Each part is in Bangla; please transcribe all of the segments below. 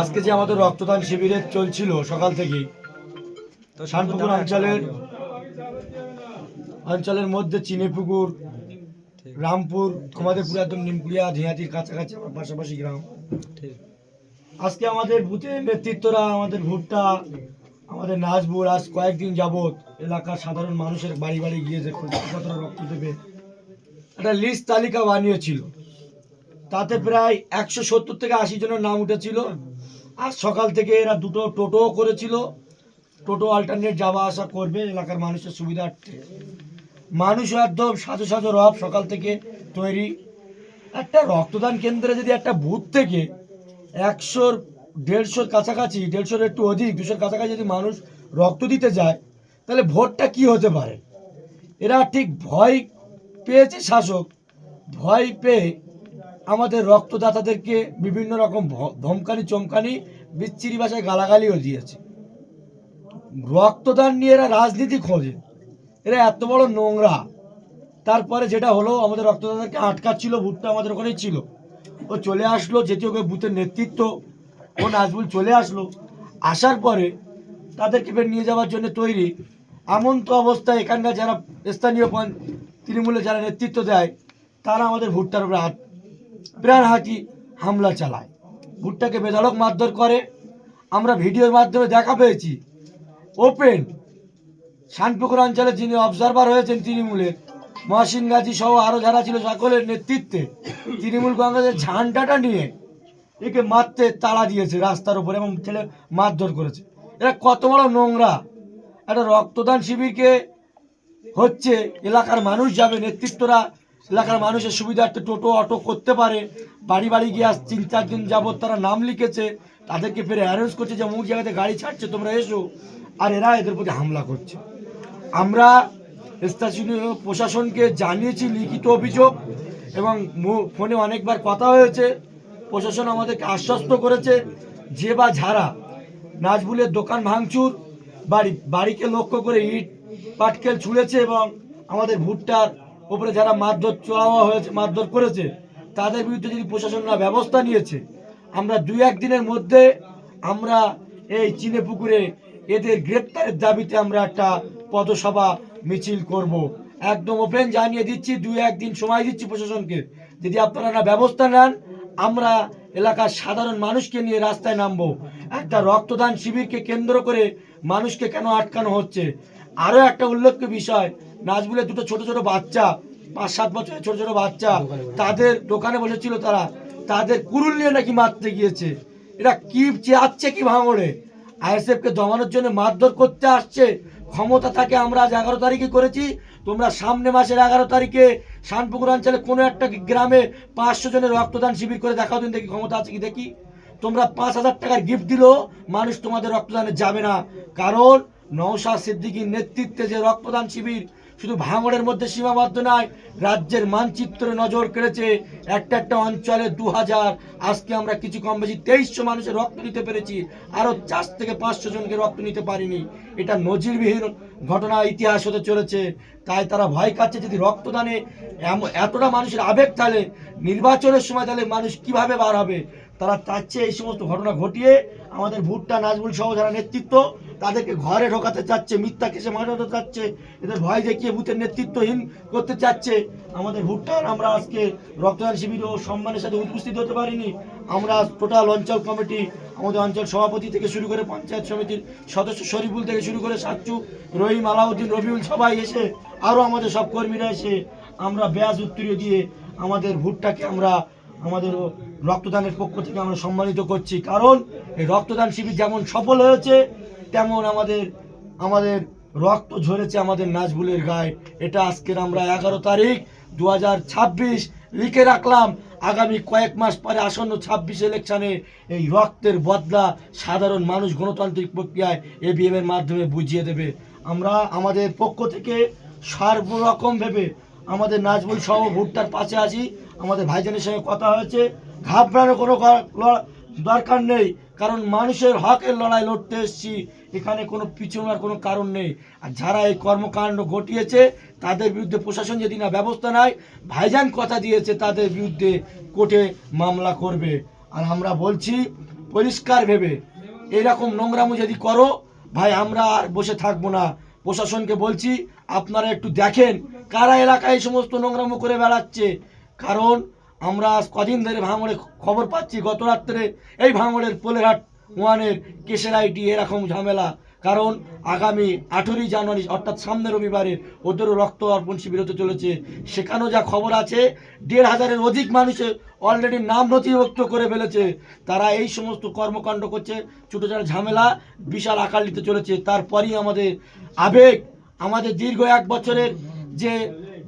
আজকে যে আমাদের রক্তদান শিবিরে চলছিল সকাল থেকেই, শানপুকুর অঞ্চলের অঞ্চলের মধ্যে চিনেপুকুর, রামপুর আমাদের একদম নিমকুড়িয়া ঝিয়াতির কাছাকাছি, আমার পাশাপাশি গ্রাম। আজকে আমাদের বুথের নেতৃত্বরা, আমাদের ভুট্টা, আমাদের নাচবুর আজ কয়েকদিন যাবৎ এলাকার সাধারণ মানুষের বাড়ি বাড়ি গিয়ে যে কতটা রক্ত দেবে, একটা লিস্ট তালিকা বানিয়েছিল। তাতে প্রায় একশো সত্তর থেকে আশি জনের নাম উঠেছিল। আর সকাল থেকে এরা দুটো টোটো করেছিল। টোটো অল্টারনেট যাওয়া আসা করবে এলাকার মানুষের সুবিধার্থে। মানুষ একদম সাজো সাজো রব সকাল থেকে তৈরি। একটা রক্তদান কেন্দ্রে যদি একটা বুথ থেকে একশোর, দেড়শোর কাছাকাছি, দেড়শোর একটু অধিক, দুশোর কাছাকাছি যদি মানুষ রক্ত দিতে যায়, তাহলে ভোটটা কি হতে পারে? এরা ঠিক ভয় পেয়েছে শাসক। ভয় পেয়ে আমাদের রক্তদাতাদেরকে বিভিন্ন রকম ধমকানি, চমকানি, বিচ্ছিরি ভাষায় গালাগালিও দিয়েছে। রক্তদান নিয়ে এরা রাজনীতি খোঁজে। এরা এত বড় নোংরা। তারপরে যেটা হলো, আমাদের রক্তদাতাকে আটকাচ্ছিল ভুট্টা আমাদের ওখানেই ছিল। ও চলে আসলো, যেটি ওকে বুথের নেতৃত্ব। ও নাজবুল চলে আসলো। আসার পরে তাদেরকে ফের নিয়ে যাওয়ার জন্য তৈরি। এমন তো অবস্থায় এখানকার যারা স্থানীয় তৃণমূলে যারা নেতৃত্ব দেয়, তারা আমাদের ভুট্টার উপরে প্রাণহাতি হামলা চালায়। ভুট্টাকে বেধড়ক মারধর করে। আমরা ভিডিওর মাধ্যমে দেখা পেয়েছি। ওপেন শানপুকুর অঞ্চলে যিনি অবজারভার হয়েছেন তৃণমূলের, মহসিন গাজী সহ আরও যারা ছিল সকলের নেতৃত্বে, তৃণমূল কংগ্রেসের ঝান্ডাটা নিয়ে একে মারতে তাড়া দিয়েছে রাস্তার উপরে এবং ছেলে মারধর করেছে। এরা কত বড় নোংরা। একটা রক্তদান শিবিরকে হচ্ছে এলাকার মানুষ যাবে, নেতৃত্বরা এলাকার মানুষের সুবিধার্থে টোটো, অটো করতে পারে। বাড়ি বাড়ি গিয়ে আজ তিন, চার দিন যাবৎ তারা নাম লিখেছে। তাদেরকে ফের অ্যারেঞ্জ করছে যে অমুক জায়গাতে গাড়ি ছাড়ছে, তোমরা এসো। আর এরা এদের প্রতি হামলা করছে। আমরা স্থানীয় প্রশাসনকে জানিয়েছি লিখিত অভিযোগ এবং ফোনে অনেকবার কথা হয়েছে। প্রশাসন আমাদেরকে আশ্বস্ত করেছে যে বা যারা নাজবুলের দোকান ভাঙচুর, বাড়ি, বাড়িকে লক্ষ্য করে ইট, পাটকেল ছুঁড়েছে এবং আমাদের ভুট্টার উপরে যারা মারধর চড়াওয়া হয়েছে, মারধর করেছে, তাদের বিরুদ্ধে যদি প্রশাসনরা ব্যবস্থা নিয়েছে, আমরা দুই একদিনের মধ্যে আমরা এই চিনে পুকুরে এদের গ্রেপ্তারের দাবিতে আমরা একটা পথসভা মিছিল করব। একদম ওপেন জানিয়ে দিচ্ছি, দুই একদিন সময় দিচ্ছি প্রশাসনকে। যদি আপনারা না ব্যবস্থা নেন, আমরা এলাকার সাধারণ মানুষকে নিয়ে রাস্তায় নামবো। একটা রক্তদান শিবিরকে কেন্দ্র করে মানুষকে কেন আটকানো হচ্ছে? আরও একটা উল্লেখ্য বিষয় নাজবুলের দুটো ছোট ছোট বাচ্চা, পাঁচ সাত বছরের ছোট ছোট বাচ্চা, তাদের দোকানে বসেছিল তারা। তাদের কুরুল নিয়ে নাকি মারতে গিয়েছে। এরা কি চেয়াচ্ছে কি ভাঙড়ে? আইএসএফকে দমানোর জন্য মারধর করতে আসছে। ক্ষমতা থাকে, আমরা আজ এগারো তারিখে করেছি। তোমরা সামনে মাসের এগারো তারিখে শানপুকুর অঞ্চলে কোনো একটা গ্রামে পাঁচশো জনের রক্তদান শিবির করে দেখাও দিন দেখি ক্ষমতা আছে কি দেখি। তোমরা পাঁচ হাজার টাকার গিফট দিলেও মানুষ তোমাদের রক্তদানে যাবে না। কারণ নওশাদ সিদ্দিকীর নেতৃত্বে যে রক্তদান শিবির শুধু ভাঙড়ের মধ্যে সীমাবদ্ধ নয়, রাজ্যের মানচিত্রে নজর কেড়েছে একটা একটা অঞ্চলে দু হাজার আজকে আমরা কিছু কম বেশি তেইশশো মানুষের রক্ত নিতে পেরেছি, আরও চার থেকে পাঁচশো জনকে রক্ত নিতে পারিনি। এটা নজিরবিহীন ঘটনা, ইতিহাস হতে চলেছে। তাই তারা ভয় খাচ্ছে যদি রক্তদানে এতটা মানুষের আবেগ তাহলে নির্বাচনের সময় তাহলে মানুষ কীভাবে বার হবে? তারা চাচ্ছে এই সমস্ত ঘটনা ঘটিয়ে আমাদের ভুট্টা নাজবুল সহ যারা নেতৃত্ব, তাদেরকে ঘরে ঢোকাতে চাচ্ছে, মিথ্যা কেসে মারাতে চাচ্ছে, এদের ভয় দেখিয়ে বুথের নেতৃত্বহীন করতে চাচ্ছে। আমাদের ভুট্টার আমরা আজকে রক্তদান শিবির ও সম্মানের সাথে উপস্থিত হতে পারিনি। আমরা টোটাল অঞ্চল কমিটি, আমাদের অঞ্চল সভাপতি থেকে শুরু করে পঞ্চায়েত সমিতির সদস্য শরীফুল থেকে শুরু করে সাচ্চু, রহিম, আলাউদ্দিন, রবিউল সবাই এসে আরও আমাদের সব কর্মীরা এসে আমরা ব্যাস উত্তরীয় দিয়ে আমাদের ভুট্টাকে আমরা আমাদের রক্তদানের পক্ষ থেকে আমরা সম্মানিত করছি। কারণ এই রক্তদান শিবির যেমন সফল হয়েছে, তেমন আমাদের আমাদের রক্ত ঝরেছে আমাদের নাজবুলের গায়ে। এটা আজকের আমরা এগারো তারিখ দু হাজার ছাব্বিশ লিখে রাখলাম। আগামী কয়েক মাস পরে আসন্ন ছাব্বিশ ইলেকশনে এই রক্তের বদলা সাধারণ মানুষ গণতান্ত্রিক প্রক্রিয়ায় এবিএম এর মাধ্যমে বুঝিয়ে দেবে। আমরা আমাদের পক্ষ থেকে সর্বরকম ভেবে আমাদের নাজবুল সহ ভুট্টার পাশে আছি। আমাদের ভাইজানের সঙ্গে কথা হয়েছে। ঘাবড়ানোর কোনো দরকার নেই, কারণ মানুষের হকের লড়াই লড়তে এসেছি। এখানে কোনো পিছনের কোনো কারণ নেই। আর যারা এই কর্মকাণ্ড ঘটিয়েছে, তাদের বিরুদ্ধে প্রশাসন যদি না ব্যবস্থা নেয়, ভাইজান কথা দিয়েছে, তাদের বিরুদ্ধে কোর্টে মামলা করবে। আর আমরা বলছি, পরিষ্কার ভেবে এরকম নোংরামো যদি করো, ভাই, আমরা আর বসে থাকব না। প্রশাসনকে বলছি, আপনারা একটু দেখেন, কারা এলাকায় সমস্ত নোংরামো করে বেড়াচ্ছে? কারণ আমরা কদিন ধরে ভাঙড়ে খবর পাচ্ছি, গত রাত্রে এই ভাঙড়ের পোলেরহাট ওয়ানের কেশের আইটি এরকম ঝামেলা। কারণ আগামী আঠেরোই জানুয়ারি, অর্থাৎ সামনের রবিবারে ওদেরও রক্ত অর্পণ শিবির হতে চলেছে। সেখানেও যা খবর আছে, দেড় হাজারের অধিক মানুষের অলরেডি নাম নথিভুক্ত করে ফেলেছে। তারা এই সমস্ত কর্মকাণ্ড করছে ছোটো ছোটো ঝামেলা, বিশাল আকার নিতে চলেছে। তারপরই আমাদের আবেগ, আমাদের দীর্ঘ এক বছরের যে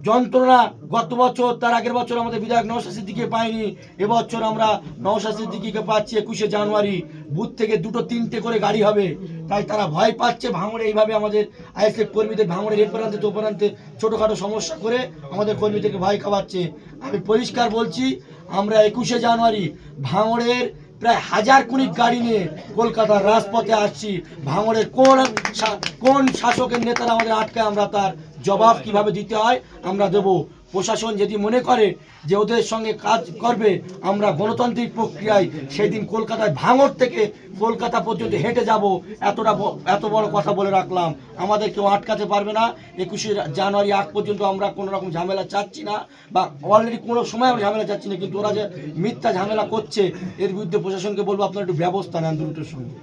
যন্ত্রণা গত বছর, তার আগের বছর আমাদের বিধায়ক নওশাদ সিদ্দিকে পাইনি এবছর আমরা নওশাদ সিদ্দিকিকে পাচ্ছি একুশে জানুয়ারি। বুথ থেকে দুটো তিনটে করে গাড়ি হবে। তাই তারা ভয় পাচ্ছে ভাঙড়ে। এইভাবে আমাদের আইএসএফ কর্মীদের ভাঙড়ের এ প্রান্তে তো প্রান্তে ছোটোখাটো সমস্যা করে আমাদের কর্মীদেরকে ভয় খাওয়াচ্ছে। আমি পরিষ্কার বলছি, আমরা একুশে জানুয়ারি ভাঙড়ের প্রায় হাজার কুড়ি গাড়ি নিয়ে কলকাতার রাজপথে আসছি। ভাঙড়ের কোন কোন শাসকের নেতারা আমাদের আটকায় আমরা তার জবাব কীভাবে দিতে হয়, আমরা দেব। প্রশাসন যদি মনে করে যে ওদের সঙ্গে কাজ করবে, আমরা গণতান্ত্রিক প্রক্রিয়ায় সেই দিন কলকাতায় ভাঙর থেকে কলকাতা পর্যন্ত হেঁটে যাব। এতটা এত বড় কথা বলে রাখলাম। আমাদের কেউ আটকাতে পারবে না। একুশে জানুয়ারি আগ পর্যন্ত আমরা কোনো রকম ঝামেলা চাচ্ছি না বা অলরেডি কোনো সময় আমরা ঝামেলা চাচ্ছি না, কিন্তু ওরা যে মিথ্যা ঝামেলা করছে, এর বিরুদ্ধে প্রশাসনকে বলব, আপনারা একটু ব্যবস্থা নেন দ্রুত সঙ্গে।